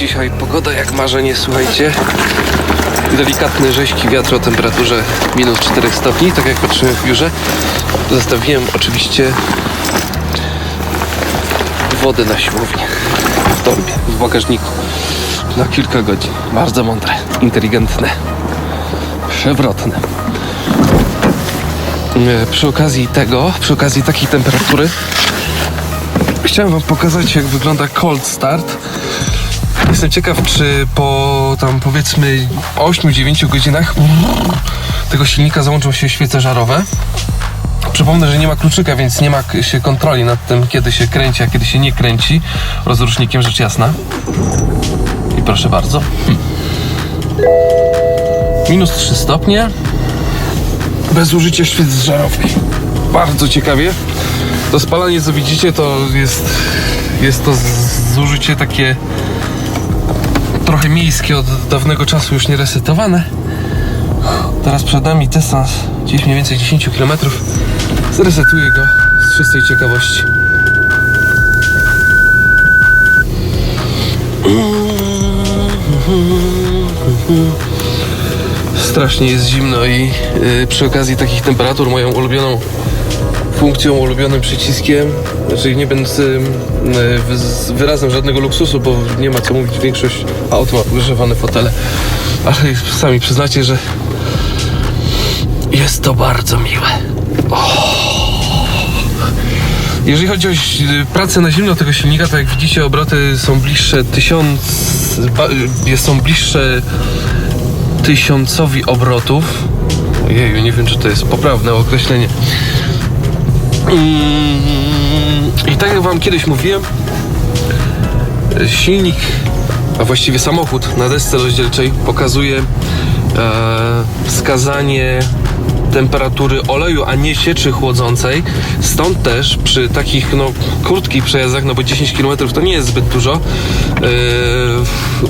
Dzisiaj pogoda jak marzenie, słuchajcie. Delikatny rzeźki wiatr o temperaturze minus 4 stopni, tak jak patrzyłem w biurze. Zostawiłem oczywiście wodę na siłownię w torbie, w bagażniku na kilka godzin. Bardzo mądre, inteligentne, przewrotne. E, Przy okazji tego, przy okazji takiej temperatury chciałem wam pokazać jak wygląda cold start. Jestem ciekaw, czy po tam powiedzmy 8-9 godzinach tego silnika załączą się świece żarowe. Przypomnę, że nie ma kluczyka, więc nie ma się kontroli nad tym, kiedy się kręci, a kiedy się nie kręci. Rozrusznikiem rzecz jasna. I proszę bardzo. Hm. Minus 3 stopnie. Bez użycia świec żarówki. Bardzo ciekawie. To spalanie, co widzicie, to jest, jest to zużycie takie trochę miejskie od dawnego czasu już nie resetowane. Teraz przed nami dystans gdzieś mniej więcej 10 km. Zresetuję go z czystej ciekawości. Strasznie jest zimno i y, przy okazji takich temperatur moją ulubioną funkcją, ulubionym przyciskiem, czyli nie wy- z wyrazem żadnego luksusu, bo nie ma co mówić, większość aut ma ugrzewane fotele, ale sami przyznacie, że jest to bardzo miłe. Jeżeli chodzi o pracę na zimno tego silnika, to jak widzicie obroty są bliższe tysiąc, ba, y, są bliższe tysiącowi obrotów. Ojeju, nie wiem czy to jest poprawne określenie. Mm, I tak jak wam kiedyś mówiłem, silnik, a właściwie samochód na desce rozdzielczej pokazuje e, wskazanie temperatury oleju, a nie sieczy chłodzącej. Stąd też przy takich no, krótkich przejazdach, no bo 10 km to nie jest zbyt dużo,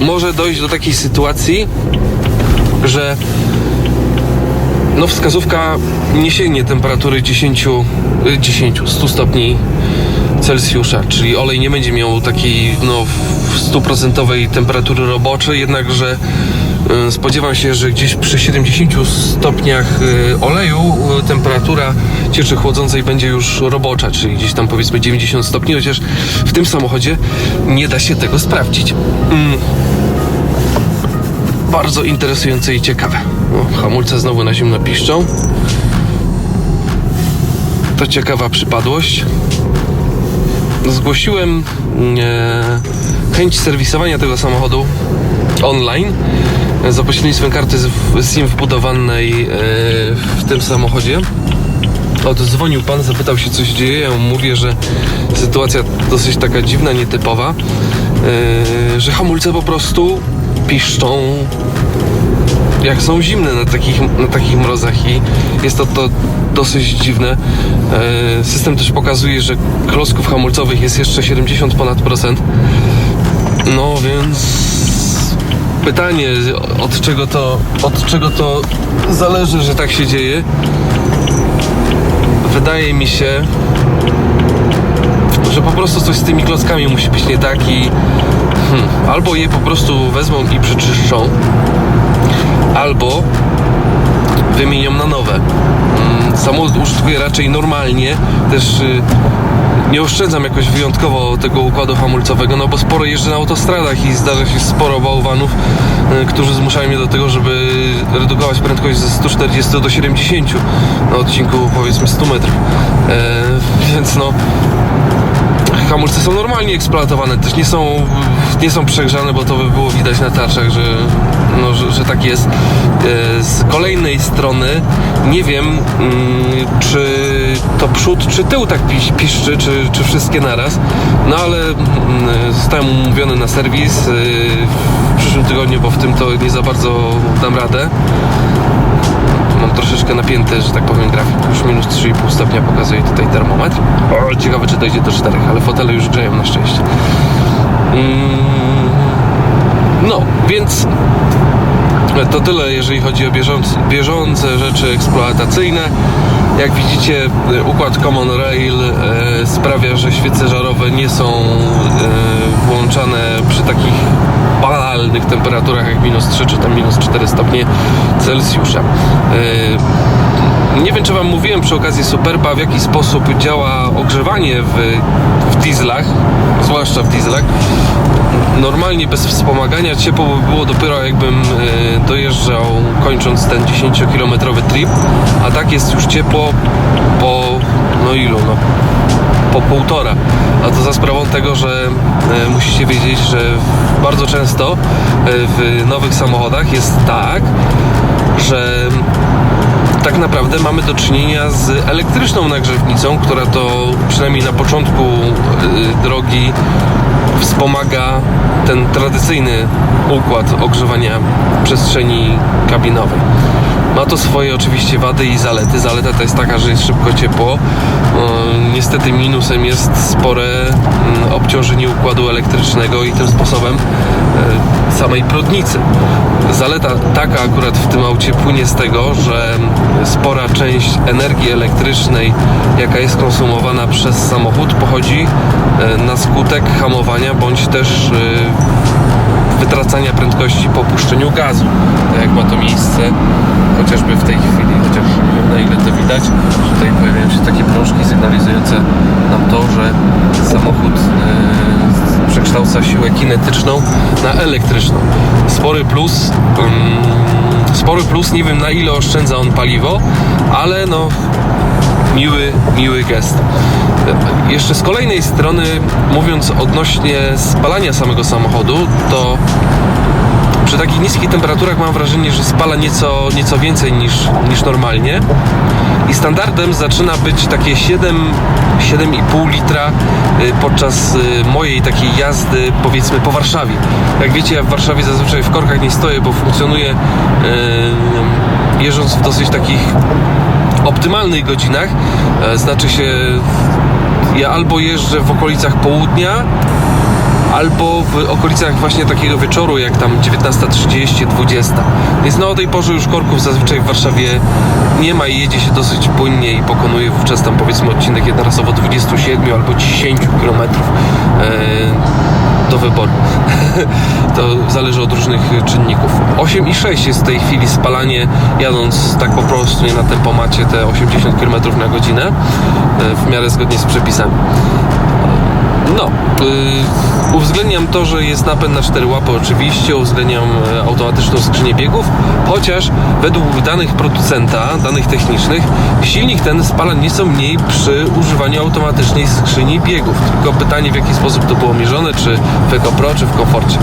e, może dojść do takiej sytuacji, że no wskazówka nie sięgnie temperatury 10, y, 10 100 stopni Celsjusza, czyli olej nie będzie miał takiej no, stuprocentowej temperatury roboczej, jednakże y, spodziewam się, że gdzieś przy 70 stopniach y, oleju y, temperatura cieczy chłodzącej będzie już robocza, czyli gdzieś tam powiedzmy 90 stopni, chociaż w tym samochodzie nie da się tego sprawdzić. Mm bardzo interesujące i ciekawe. O, hamulce znowu na zimno piszczą. To ciekawa przypadłość. Zgłosiłem e, chęć serwisowania tego samochodu online e, za pośrednictwem karty SIM wbudowanej e, w tym samochodzie. Oddzwonił pan, zapytał się co się dzieje. Ja mówię, że sytuacja dosyć taka dziwna, nietypowa, yy, że hamulce po prostu piszczą jak są zimne na takich, na takich mrozach i jest to, to dosyć dziwne. Yy, system też pokazuje, że klocków hamulcowych jest jeszcze 70 ponad procent. No więc pytanie, od czego to, od czego to zależy, że tak się dzieje wydaje mi się, że po prostu coś z tymi klockami musi być nie tak i hmm, albo je po prostu wezmą i przeczyszczą, albo wymienią na nowe. Mm, Samochód użytkuję raczej normalnie, też y, nie oszczędzam jakoś wyjątkowo tego układu hamulcowego, no bo sporo jeżdżę na autostradach i zdarza się sporo bałwanów, y, którzy zmuszają mnie do tego, żeby redukować prędkość ze 140 do 70 na odcinku powiedzmy 100 metrów. E, więc no hamulce są normalnie eksploatowane, też nie są, nie są przegrzane, bo to by było widać na tarczach, że, no, że, że tak jest. E, Z kolejnej strony nie wiem, mm, czy to przód, czy tył tak pisz, piszczy, czy, czy wszystkie naraz, no ale mm, zostałem umówiony na serwis e, w przyszłym tygodniu, bo w tym to nie za bardzo dam radę mam troszeczkę napięty, że tak powiem, grafik. Już minus 3,5 stopnia pokazuje tutaj termometr. Ciekawe, czy dojdzie do 4, ale fotele już grzeją na szczęście. Mm, No, więc to tyle, jeżeli chodzi o bieżące, bieżące rzeczy eksploatacyjne. Jak widzicie, układ Common Rail e, sprawia, że świece żarowe nie są e, włączane przy takich realnych temperaturach jak minus 3 czy tam minus 4 stopnie Celsjusza. Nie wiem, czy Wam mówiłem przy okazji Superba, w jaki sposób działa ogrzewanie w, w dieslach, zwłaszcza w dieslach. Normalnie bez wspomagania ciepło by było dopiero jakbym e, dojeżdżał kończąc ten 10-kilometrowy trip, a tak jest już ciepło po no ilu, no po półtora. A to za sprawą tego, że e, musicie wiedzieć, że bardzo często e, w nowych samochodach jest tak, że tak naprawdę mamy do czynienia z elektryczną nagrzewnicą, która to przynajmniej na początku y, drogi wspomaga ten tradycyjny układ ogrzewania przestrzeni kabinowej. Ma to swoje oczywiście wady i zalety. Zaleta to jest taka, że jest szybko ciepło. Yy, Niestety minusem jest spore mm, obciążenie układu elektrycznego i tym sposobem yy, samej prądnicy. Zaleta taka akurat w tym aucie płynie z tego, że spora część energii elektrycznej, jaka jest konsumowana przez samochód, pochodzi e, na skutek hamowania bądź też e, wytracania prędkości po puszczeniu gazu. Tak jak ma to miejsce chociażby w tej chwili, chociaż nie wiem na ile to widać, tutaj pojawiają się takie prążki sygnalizujące nam to, że samochód e, przekształca siłę kinetyczną na elektryczną. Spory plus. mm, spory plus, nie wiem na ile oszczędza on paliwo, ale no miły, miły gest. Jeszcze z kolejnej strony, mówiąc odnośnie spalania samego samochodu, to przy takich niskich temperaturach mam wrażenie, że spala nieco, nieco więcej niż, niż normalnie. I standardem zaczyna być takie 7, 7,5 litra y, podczas y, mojej takiej jazdy, powiedzmy po Warszawie. Jak wiecie, ja w Warszawie zazwyczaj w korkach nie stoję, bo funkcjonuję y, jeżdżąc w dosyć takich optymalnych godzinach. E, Znaczy się, ja albo jeżdżę w okolicach południa, albo w okolicach właśnie takiego wieczoru, jak tam 19.30, 20. Więc no o tej porze już korków zazwyczaj w Warszawie nie ma i jedzie się dosyć płynnie i pokonuje wówczas tam powiedzmy odcinek jednorazowo 27 albo 10 km do wyboru. to zależy od różnych czynników. 8,6 jest w tej chwili spalanie jadąc tak po prostu nie na tempomacie te 80 km na godzinę e, w miarę zgodnie z przepisami. No, yy, uwzględniam to, że jest napęd na 4 łapy oczywiście, uwzględniam e, automatyczną skrzynię biegów, chociaż według danych producenta, danych technicznych, silnik ten spala nieco mniej przy używaniu automatycznej skrzyni biegów. Tylko pytanie w jaki sposób to było mierzone, czy w EcoPro, czy w komforcie.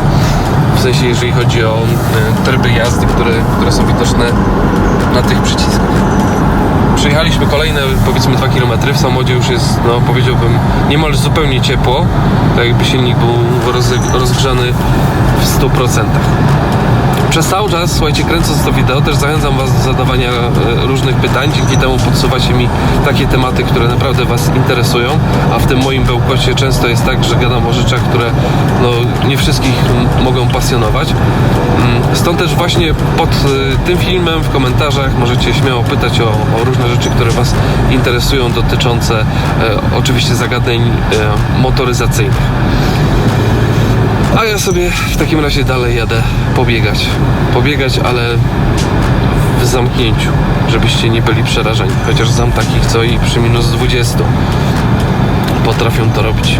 W sensie jeżeli chodzi o e, tryby jazdy, które, które są widoczne na tych przyciskach. Przejechaliśmy kolejne powiedzmy 2 km. W samochodzie już jest, no powiedziałbym, niemal zupełnie ciepło. Tak jakby silnik był roz- rozgrzany w 100%. Przez cały czas, słuchajcie, kręcąc to wideo, też zachęcam Was do zadawania e, różnych pytań. Dzięki temu podsuwa się mi takie tematy, które naprawdę Was interesują. A w tym moim bełkocie często jest tak, że gadam o rzeczach, które no, nie wszystkich mogą pasjonować. Mm, Stąd też właśnie pod e, tym filmem w komentarzach możecie śmiało pytać o, o różne rzeczy, które Was interesują, dotyczące e, oczywiście zagadnień e, motoryzacyjnych. A ja sobie w takim razie dalej jadę pobiegać. Pobiegać, ale w zamknięciu, żebyście nie byli przerażeni. Chociaż znam takich, co i przy minus 20 potrafią to robić.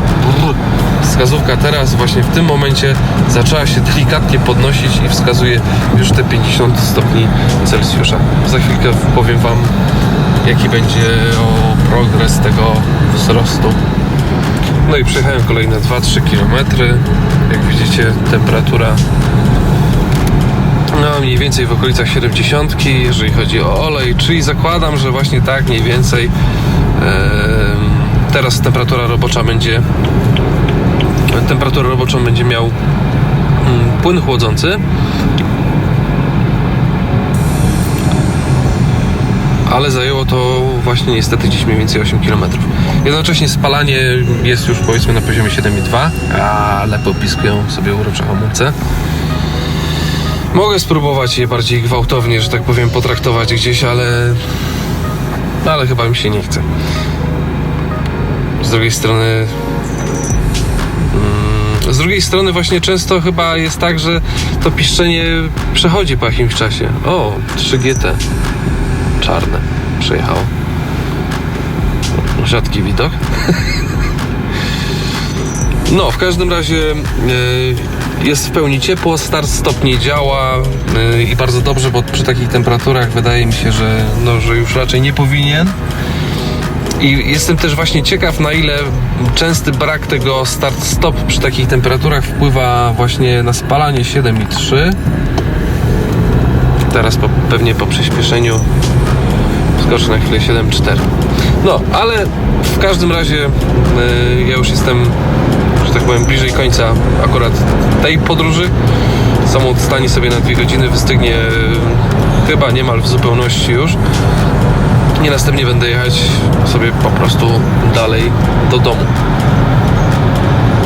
Wskazówka teraz, właśnie w tym momencie, zaczęła się delikatnie podnosić i wskazuje już te 50 stopni Celsjusza. Za chwilkę powiem Wam, jaki będzie o progres tego wzrostu. No i przejechałem kolejne 2-3 km. Jak widzicie, temperatura no mniej więcej w okolicach 70, jeżeli chodzi o olej, czyli zakładam, że właśnie tak mniej więcej em, teraz temperatura robocza będzie temperaturę roboczą będzie miał mm, płyn chłodzący ale zajęło to właśnie niestety gdzieś mniej więcej 8 km. Jednocześnie spalanie jest już powiedzmy na poziomie 7,2, ale popiskują sobie urocze hamulce. Mogę spróbować je bardziej gwałtownie, że tak powiem, potraktować gdzieś, ale no, ale chyba mi się nie chce. Z drugiej strony z drugiej strony właśnie często chyba jest tak, że to piszczenie przechodzi po jakimś czasie. O, 3GT. Czarne. Przyjechało. Rzadki widok. No, w każdym razie e, jest w pełni ciepło, start stop nie działa e, i bardzo dobrze, bo przy takich temperaturach wydaje mi się, że, no, że już raczej nie powinien. I jestem też właśnie ciekaw, na ile częsty brak tego start-stop przy takich temperaturach wpływa właśnie na spalanie 7,3. Teraz po, pewnie po przyspieszeniu skoczę na chwilę 7,4. No, ale w każdym razie yy, ja już jestem, że tak powiem, bliżej końca akurat tej podróży. Samochód stanie sobie na dwie godziny, wystygnie yy, chyba niemal w zupełności już. Nie następnie będę jechać sobie po prostu dalej do domu.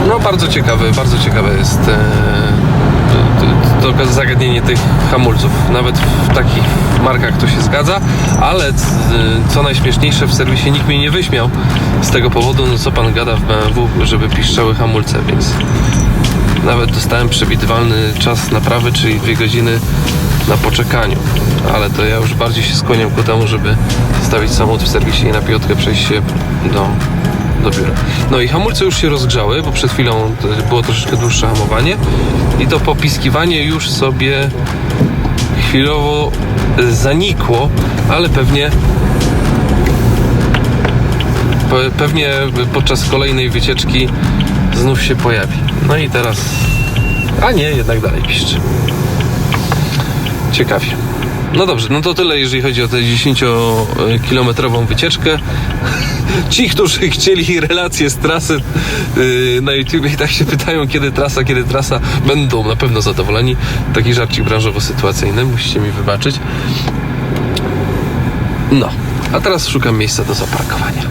No bardzo ciekawe, bardzo ciekawe jest e, to, zagadnienie tych hamulców. Nawet w takich markach to się zgadza, ale c- co najśmieszniejsze w serwisie nikt mnie nie wyśmiał z tego powodu, no co pan gada w BMW, żeby piszczały hamulce, więc nawet dostałem przewidywalny czas naprawy, czyli dwie godziny na poczekaniu. Ale to ja już bardziej się skłaniam ku temu, żeby zostawić samochód w serwisie i na piątkę przejść się do, do biura. No i hamulce już się rozgrzały, bo przed chwilą to było troszeczkę dłuższe hamowanie i to popiskiwanie już sobie chwilowo zanikło, ale pewnie pe- pewnie podczas kolejnej wycieczki znów się pojawi. No i teraz. A nie, jednak dalej piszczy. Ciekawie. No dobrze, no to tyle, jeżeli chodzi o tę 10-kilometrową wycieczkę. Ci, którzy chcieli relacje z trasy yy, na YouTube i tak się pytają, kiedy trasa, kiedy trasa, będą na pewno zadowoleni. Taki żarcik branżowo-sytuacyjny, musicie mi wybaczyć. No, a teraz szukam miejsca do zaparkowania.